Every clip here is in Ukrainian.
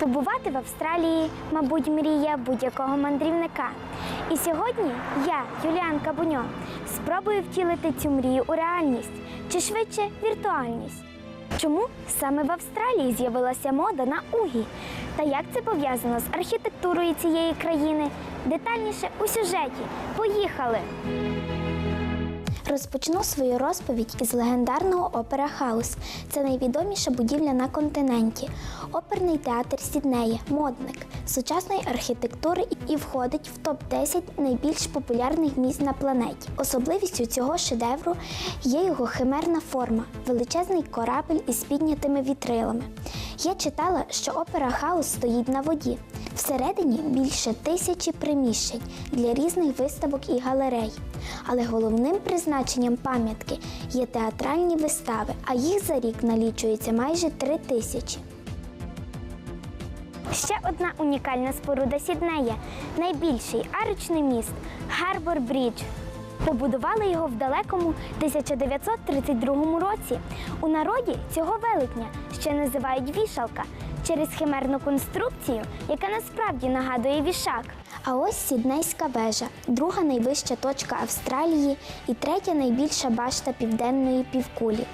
Побувати в Австралії, мабуть, мрія будь-якого мандрівника. І сьогодні я, Юліанка Буньо, спробую втілити цю мрію у реальність чи швидше віртуальність. Чому саме в Австралії з'явилася мода на угі? Та як це пов'язано з архітектурою цієї країни? Детальніше у сюжеті. Поїхали! Розпочну свою розповідь із легендарного опера Хаус. Це найвідоміша будівля на континенті. Оперний театр Сіднея, модник сучасної архітектури і входить в топ 10 найбільш популярних місць на планеті. Особливістю цього шедевру є його химерна форма, величезний корабель із піднятими вітрилами. Я читала, що опера Хаус стоїть на воді. Всередині більше тисячі приміщень для різних виставок і галерей. Але головним призначенням пам'ятки є театральні вистави, а їх за рік налічується майже три тисячі. Ще одна унікальна споруда Сіднея найбільший арочний міст Гарбор Брідж. Побудували його в далекому 1932 році. У народі цього велетня ще називають вішалка через химерну конструкцію, яка насправді нагадує вішак. А ось Сіднейська вежа, друга найвища точка Австралії і третя найбільша башта південної півкулі.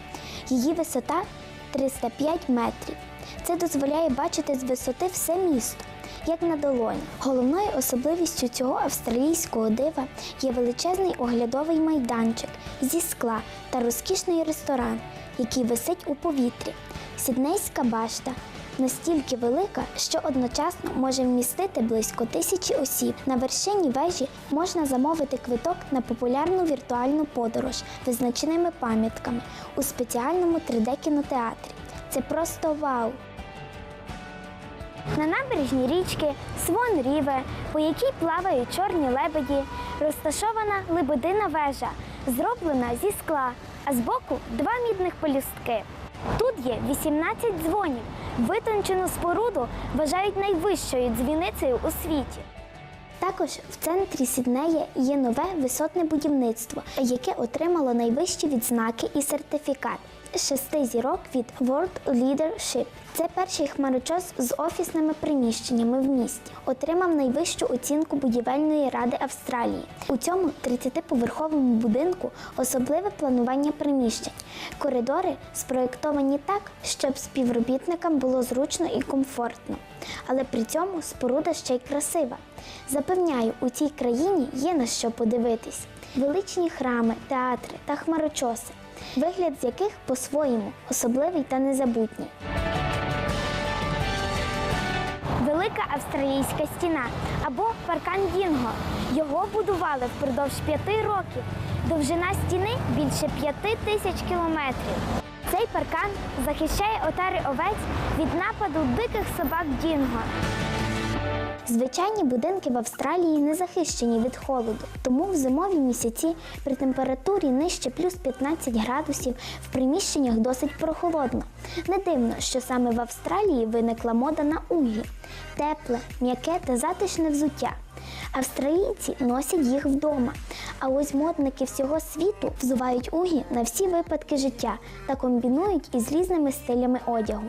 Її висота 305 метрів. Це дозволяє бачити з висоти все місто, як на долоні. Головною особливістю цього австралійського дива є величезний оглядовий майданчик зі скла та розкішний ресторан, який висить у повітрі. Сіднейська башта настільки велика, що одночасно може вмістити близько тисячі осіб. На вершині вежі можна замовити квиток на популярну віртуальну подорож визначеними пам'ятками у спеціальному 3D-кінотеатрі. Це просто вау! На набережні річки Свон Ріве, по якій плавають чорні лебеді, розташована лебедина вежа, зроблена зі скла, а збоку два мідних полюстки. Тут є 18 дзвонів. Витончену споруду вважають найвищою дзвіницею у світі. Також в центрі Сіднея є нове висотне будівництво, яке отримало найвищі відзнаки і сертифікат шести зірок від World Leadership. Це перший хмарочос з офісними приміщеннями в місті. Отримав найвищу оцінку будівельної ради Австралії. У цьому 30-поверховому будинку особливе планування приміщень. Коридори спроєктовані так, щоб співробітникам було зручно і комфортно. Але при цьому споруда ще й красива. Запевняю, у цій країні є на що подивитись: величні храми, театри та хмарочоси, вигляд з яких по-своєму особливий та незабутній. Велика австралійська стіна або паркан Дінго. Його будували впродовж п'яти років. Довжина стіни більше п'яти тисяч кілометрів. Цей паркан захищає отари овець від нападу диких собак Дінго. Звичайні будинки в Австралії не захищені від холоду, тому в зимові місяці при температурі нижче плюс 15 градусів в приміщеннях досить прохолодно. Не дивно, що саме в Австралії виникла мода на угі – тепле, м'яке та затишне взуття. Австралійці носять їх вдома, а ось модники всього світу взувають угі на всі випадки життя та комбінують із різними стилями одягу.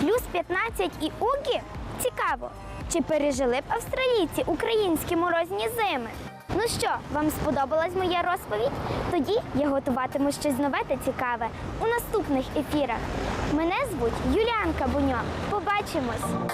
Плюс 15 і угі? Цікаво. Чи пережили б австралійці українські морозні зими? Ну що, вам сподобалась моя розповідь? Тоді я готуватиму щось нове та цікаве у наступних ефірах. Мене звуть Юліанка Буньо. Побачимось!